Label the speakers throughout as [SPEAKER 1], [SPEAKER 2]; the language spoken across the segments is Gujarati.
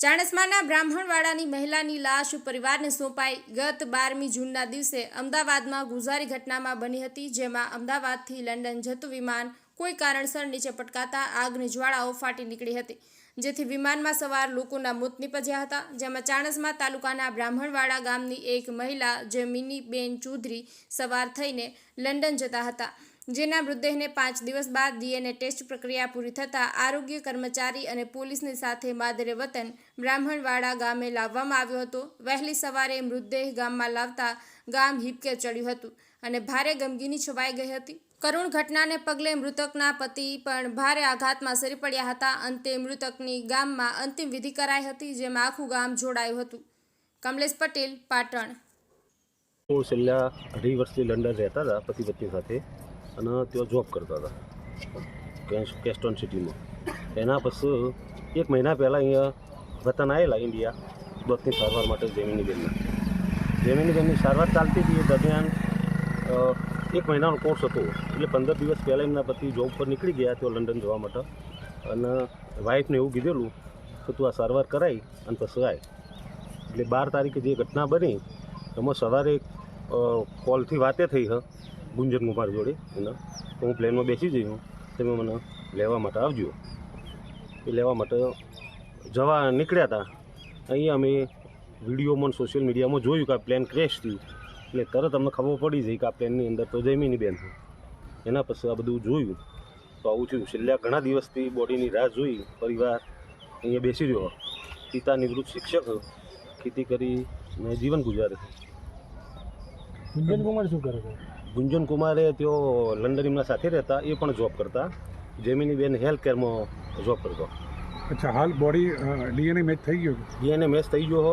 [SPEAKER 1] ચાણસ્માના બ્રાહ્મણવાડાની મહિલાની લાશ પરિવારને સોંપાઈ ગત બારમી જૂનના દિવસે અમદાવાદમાં ગુજારી ઘટનામાં બની હતી, જેમાં અમદાવાદથી લંડન જતું વિમાન કોઈ કારણસર નીચે પટકાતા આગની જ્વાળાઓ ફાટી નીકળી હતી, જેથી વિમાનમાં સવાર લોકોના મોત નીપજ્યા હતા, જેમાં ચાણસમા તાલુકાના બ્રાહ્મણવાડા ગામની એક મહિલા જે મિનીબેન ચૌધરી સવાર થઈને લંડન જતા હતા. જેના મૃતદેહને પાંચ દિવસ બાદ ડીએનએ ટેસ્ટ પ્રક્રિયા પૂરી થતાં આરોગ્ય કર્મચારી અને પોલીસની સાથે માદરે વતન બ્રાહ્મણવાડા ગામે લાવવામાં આવ્યો હતો. વહેલી સવારે મૃતદેહ ગામમાં લાવતા ગામ હિપકે ચડ્યું હતું અને ભારે ગમગીની છવાઈ ગઈ હતી. કરુણ ઘટનાને પગલે મૃતકના પતિ પણ ભારે આઘાતમાં સરી પડ્યા હતા. અંતે મૃતકની ગામમાં અંતિમ વિધિ કરાઈ હતી, જેમાં આખું ગામ જોડાયું હતું. કમલેશ પટેલ, પાટણ.
[SPEAKER 2] હું છેલ્લા અઢી વર્ષથી લંડન રહેતા હતા, પતિ પત્ની સાથે. અને ત્યાં જોબ કરતા હતા. કેસ- કેસ્ટોન સિટીમાં. એના પછી એક મહિના પહેલાં અહીંયા વતન આવેલા ઇન્ડિયા દોતની સારવાર માટે જમીનીબેનના. જમીનીબેનની સારવાર ચાલતી હતી એ દરમિયાન એક મહિનાનો કોર્સ હતો. એટલે પંદર દિવસ પહેલાં એમના પતિ જોબ પર નીકળી ગયા તેઓ લંડન જવા માટે. અને વાઈફને એવું કીધેલું કે તું આ સારવાર કરાવી અને પછી આય. એટલે બાર તારીખે જે ઘટના બની, એમાં સવારે કોલથી વાતે થઈ હ. ગુંજન કુમાર જોડે, એના. તો હું પ્લેનમાં બેસી જઈ હું. તમે મને લેવા માટે આવજો. એ લેવા માટે જવા નીકળ્યા હતા અહીંયા અમે વિડીયોમાં સોશિયલ મીડિયામાં જોયું કે આ પ્લેન ક્રેશ થયું. એટલે તરત અમને ખબર પડી જઈ કે આ પ્લેનની અંદર તો જમીની બેન એના પછી આ બધું જોયું. તો આવું થયું. છેલ્લા ઘણા દિવસથી બોડીની રાહ જોઈ, પરિવાર અહીંયા બેસી રહ્યો. પિતા નિવૃત્ત શિક્ષક ખેતી કરી ને જીવન ગુજારે
[SPEAKER 3] કુમાર શું કરે છે?
[SPEAKER 2] ગુંજન કુમારે તેઓ લંડન એમના સાથે રહેતા એ પણ જોબ કરતા. જેમીની બેન હેલ્થ કેરમાં જોબ કરતો.
[SPEAKER 3] અચ્છા હાલ બોડી ડીએનએ મેચ થઈ ગયો?
[SPEAKER 2] ડીએનએ મેચ થઈ ગયો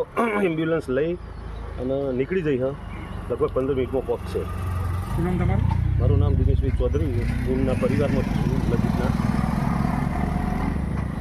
[SPEAKER 2] એમ્બ્યુલન્સ લઈ અને નીકળી જઈ હા. લગભગ પંદર મિનિટમાં પહોંચશે.
[SPEAKER 3] શું નામ તમારું?
[SPEAKER 2] મારું નામ દિનેશભાઈ ચૌધરી એમના પરિવારમાં